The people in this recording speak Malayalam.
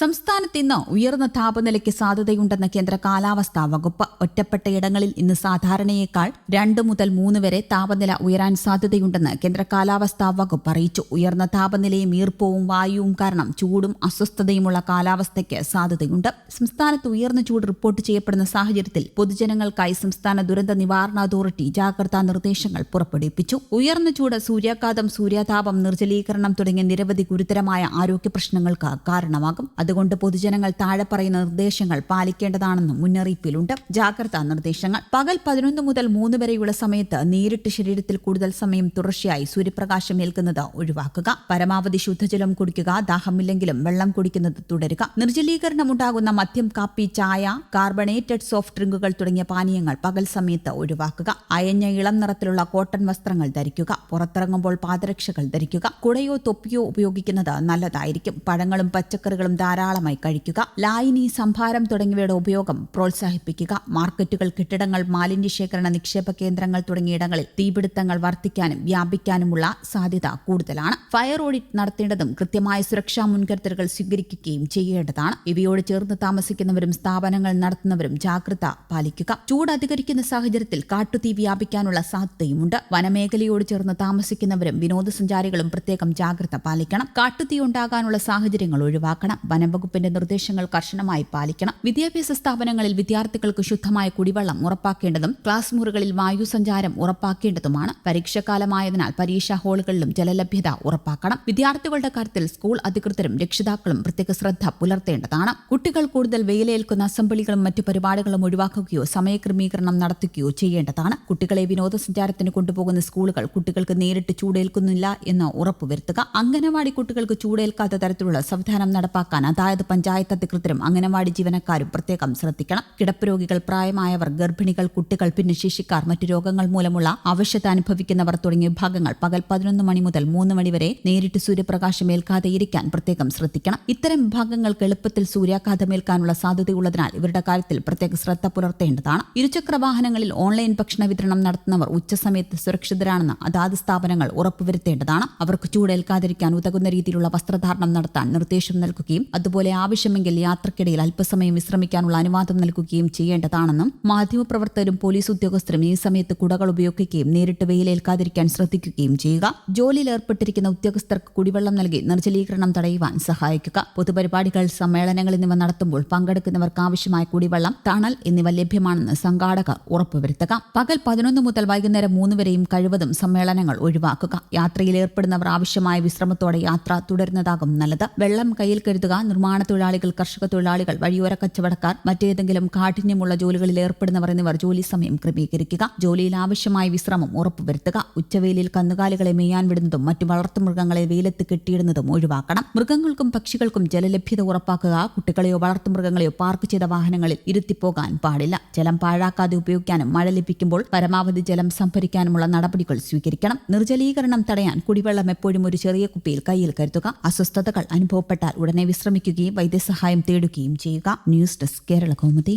സംസ്ഥാനത്ത് ഇന്ന് ഉയർന്ന താപനിലയ്ക്ക് സാധ്യതയുണ്ടെന്ന് കേന്ദ്ര കാലാവസ്ഥാ വകുപ്പ് ഒറ്റപ്പെട്ട ഇടങ്ങളിൽ ഇന്ന് സാധാരണയേക്കാൾ രണ്ട് മുതൽ മൂന്ന് വരെ താപനില ഉയരാൻ സാധ്യതയുണ്ടെന്ന് കേന്ദ്ര കാലാവസ്ഥാ വകുപ്പ് അറിയിച്ചു. ഉയർന്ന താപനിലയും ഈർപ്പവും വായുവും കാരണം ചൂടും അസ്വസ്ഥതയുമുള്ള കാലാവസ്ഥയ്ക്ക് സാധ്യതയുണ്ട്. സംസ്ഥാനത്ത് ഉയർന്ന ചൂട് റിപ്പോർട്ട് ചെയ്യപ്പെടുന്ന സാഹചര്യത്തിൽ പൊതുജനങ്ങൾക്കായി സംസ്ഥാന ദുരന്ത നിവാരണ അതോറിറ്റി ജാഗ്രതാ നിർദ്ദേശങ്ങൾ പുറപ്പെടുവിപ്പിച്ചു. ഉയർന്ന ചൂട് സൂര്യാഘാതം സൂര്യാതാപം നിർജലീകരണം തുടങ്ങിയ നിരവധി ഗുരുതരമായ ആരോഗ്യ പ്രശ്നങ്ങൾക്ക് കാരണമാകും. അതുകൊണ്ട് പൊതുജനങ്ങൾ താഴെ പറയുന്ന നിർദ്ദേശങ്ങൾ പാലിക്കേണ്ടതാണെന്നും മുന്നറിയിപ്പിലുണ്ട്. ജാഗ്രതാ നിർദ്ദേശങ്ങൾ. പകൽ പതിനൊന്ന് മുതൽ മൂന്ന് വരെയുള്ള സമയത്ത് നേരിട്ട് ശരീരത്തിൽ കൂടുതൽ സമയം തുടർച്ചയായി സൂര്യപ്രകാശം ഏൽക്കുന്നത് ഒഴിവാക്കുക. പരമാവധി ശുദ്ധജലം കുടിക്കുക ദാഹമില്ലെങ്കിലും വെള്ളം കുടിക്കുന്നത് തുടരുക. നിർജലീകരണം ഉണ്ടാകുന്ന മദ്യം കാപ്പി ചായ കാർബണേറ്റഡ് സോഫ്റ്റ് ഡ്രിങ്കുകൾ തുടങ്ങിയ പാനീയങ്ങൾ പകൽ സമയത്ത് ഒഴിവാക്കുക. അയഞ്ഞ ഇളം നിറത്തിലുള്ള കോട്ടൺ വസ്ത്രങ്ങൾ ധരിക്കുക. പുറത്തിറങ്ങുമ്പോൾ പാദരക്ഷകൾ ധരിക്കുക. കുടയോ തൊപ്പിയോ ഉപയോഗിക്കുന്നത് നല്ലതായിരിക്കും. പഴങ്ങളും പച്ചക്കറികളും ധാരാളമായി കഴിക്കുക. ലായിനി സംഭാരം തുടങ്ങിയവയുടെ ഉപയോഗം പ്രോത്സാഹിപ്പിക്കുക. മാർക്കറ്റുകൾ കെട്ടിടങ്ങൾ മാലിന്യ ശേഖരണ നിക്ഷേപ കേന്ദ്രങ്ങൾ തുടങ്ങിയിടങ്ങളിൽ തീപിടുത്തങ്ങൾ വർദ്ധിക്കാനും വ്യാപിക്കാനുമുള്ള സാധ്യത കൂടുതലാണ്. ഫയർ ഓഡിറ്റ് നടത്തേണ്ടതും കൃത്യമായ സുരക്ഷാ മുൻകരുതലുകൾ സ്വീകരിക്കുകയും ചെയ്യേണ്ടതാണ്. ഇവയോട് ചേർന്ന് താമസിക്കുന്നവരും സ്ഥാപനങ്ങൾ നടത്തുന്നവരും ജാഗ്രത പാലിക്കുക. ചൂട് അധികരിക്കുന്ന സാഹചര്യത്തിൽ കാട്ടുതീ വ്യാപിക്കാനുള്ള സാധ്യതയുമുണ്ട്. വനമേഖലയോട് ചേർന്ന് താമസിക്കുന്നവരും വിനോദസഞ്ചാരികളും പ്രത്യേകം ജാഗ്രത പാലിക്കണം. കാട്ടുതീ ഉണ്ടാകാനുള്ള സാഹചര്യങ്ങൾ ഒഴിവാക്കണം. വനംവകുപ്പിന്റെ നിർദ്ദേശങ്ങൾ കർശനമായി പാലിക്കണം. വിദ്യാഭ്യാസ സ്ഥാപനങ്ങളിൽ വിദ്യാർത്ഥികൾക്ക് ശുദ്ധമായ കുടിവെള്ളം ഉറപ്പാക്കേണ്ടതും ക്ലാസ് മുറികളിൽ വായു സഞ്ചാരം ഉറപ്പാക്കേണ്ടതുമാണ്. പരീക്ഷാകാലമായതിനാൽ പരീക്ഷാ ഹാളുകളിലും ജലലഭ്യത ഉറപ്പാക്കണം. വിദ്യാർത്ഥികളുടെ കാര്യത്തിൽ സ്കൂൾ അധികൃതരും രക്ഷിതാക്കളും പ്രത്യേക ശ്രദ്ധ പുലർത്തേണ്ടതാണ്. കുട്ടികൾ കൂടുതൽ വെയിലേൽക്കുന്ന അസംബ്ലികളും മറ്റു പരിപാടികളും ഒഴിവാക്കുകയോ സമയക്രമീകരണം നടത്തുകയോ ചെയ്യേണ്ടതാണ്. കുട്ടികളെ വിനോദസഞ്ചാരത്തിന് കൊണ്ടുപോകുന്ന സ്കൂളുകൾ കുട്ടികൾക്ക് നേരിട്ട് ചൂടേൽക്കുന്നില്ല എന്ന് ഉറപ്പുവരുത്തുക. അംഗനവാടി കുട്ടികൾക്ക് ചൂടേൽക്കാത്ത തരത്തിലുള്ള സംവിധാനം നടപ്പാക്കാൻ അതായത് പഞ്ചായത്ത് അധികൃതരും അംഗനവാടി ജീവനക്കാരും പ്രത്യേകം ശ്രദ്ധിക്കണം. കിടപ്പ് രോഗികൾ പ്രായമായവർ ഗർഭിണികൾ കുട്ടികൾ ഭിന്നശേഷിക്കാർ മറ്റു രോഗങ്ങൾ മൂലമുള്ള ആവശ്യത അനുഭവിക്കുന്നവർ തുടങ്ങിയ വിഭാഗങ്ങൾ പകൽ പതിനൊന്ന് മണി മുതൽ മൂന്ന് മണി വരെ നേരിട്ട് സൂര്യപ്രകാശം ഏൽക്കാതെ ഇരിക്കാൻ പ്രത്യേകം ശ്രദ്ധിക്കണം. ഇത്തരം വിഭാഗങ്ങൾക്ക് എളുപ്പത്തിൽ സൂര്യാഘാതമേൽക്കാനുള്ള സാധ്യതയുള്ളതിനാൽ ഇവരുടെ കാര്യത്തിൽ പ്രത്യേക ശ്രദ്ധ പുലർത്തേണ്ടതാണ്. ഇരുചക്ര വാഹനങ്ങളിൽ ഓൺലൈൻ ഭക്ഷണ വിതരണം നടത്തുന്നവർ ഉച്ചസമയത്ത് സുരക്ഷിതരാണെന്ന് അതാത് സ്ഥാപനങ്ങൾ ഉറപ്പുവരുത്തേണ്ടതാണ്. അവർക്ക് ചൂടേൽക്കാതിരിക്കാൻ ഉതകുന്ന രീതിയിലുള്ള വസ്ത്രധാരണം നടത്താൻ നിർദ്ദേശം നൽകുകയും അതുപോലെ ആവശ്യമെങ്കിൽ യാത്രക്കിടയിൽ അല്പസമയം വിശ്രമിക്കാനുള്ള അനുവാദം നൽകുകയും ചെയ്യേണ്ടതാണെന്നും മാധ്യമപ്രവർത്തകരും പോലീസ് ഉദ്യോഗസ്ഥരും ഈ സമയത്ത് കുടകൾ ഉപയോഗിക്കുകയും നേരിട്ട് വെയിലേൽക്കാതിരിക്കാൻ ശ്രദ്ധിക്കുകയും ചെയ്യുക. ജോലിയിൽ ഏർപ്പെട്ടിരിക്കുന്ന ഉദ്യോഗസ്ഥർക്ക് കുടിവെള്ളം നൽകി നിർജലീകരണം തടയുവാൻ സഹായിക്കുക. പൊതുപരിപാടികൾ സമ്മേളനങ്ങൾ എന്നിവ നടത്തുമ്പോൾ പങ്കെടുക്കുന്നവർക്ക് ആവശ്യമായ കുടിവെള്ളം തണൽ എന്നിവ ലഭ്യമാണെന്ന് സംഘാടകർ ഉറപ്പുവരുത്തുക. പകൽ പതിനൊന്ന് മുതൽ വൈകുന്നേരം മൂന്ന് വരെയും കഴിവതും സമ്മേളനങ്ങൾ ഒഴിവാക്കുക. യാത്രയിൽ ഏർപ്പെടുന്നവർ ആവശ്യമായ വിശ്രമത്തോടെ യാത്ര തുടരുന്നതാകും നല്ലത്. വെള്ളം കയ്യിൽ കരുതുക നിർമ്മാണ തൊഴിലാളികൾ കർഷക തൊഴിലാളികൾ വഴിയോര കച്ചവടക്കാർ മറ്റേതെങ്കിലും കാഠിന്യമുള്ള ജോലികളിൽ ഏർപ്പെടുന്നവർ എന്നിവർ ജോലി സമയം ക്രമീകരിക്കുക. ജോലിയിൽ ആവശ്യമായ വിശ്രമം ഉറപ്പുവരുത്തുക. ഉച്ചവെയിലിൽ കന്നുകാലികളെ മെയ്യാൻ വിടുന്നതും മറ്റു വളർത്തുമൃഗങ്ങളെ വെയിലത്ത് കെട്ടിയിടുന്നതും ഒഴിവാക്കണം. മൃഗങ്ങൾക്കും പക്ഷികൾക്കും ജലലഭ്യത ഉറപ്പാക്കുക. കുട്ടികളെയോ വളർത്തുമൃഗങ്ങളെയോ പാർക്ക് ചെയ്ത വാഹനങ്ങളിൽ ഇരുത്തിപ്പോകാൻ പാടില്ല. ജലം പാഴാക്കാതെ ഉപയോഗിക്കാനും മഴ ലഭിക്കുമ്പോൾ പരമാവധി ജലം സംഭരിക്കാനുമുള്ള നടപടികൾ സ്വീകരിക്കണം. നിർജലീകരണം തടയാൻ കുടിവെള്ളം എപ്പോഴും ഒരു ചെറിയ കുപ്പിയിൽ കയ്യിൽ കരുതുക. അസ്വസ്ഥതകൾ അനുഭവപ്പെട്ടാൽ ഉടനെ വിശ്രമിക്കുകയും വൈദ്യസഹായം തേടുകയും ചെയ്യുക. News desk Kerala Kaumudi.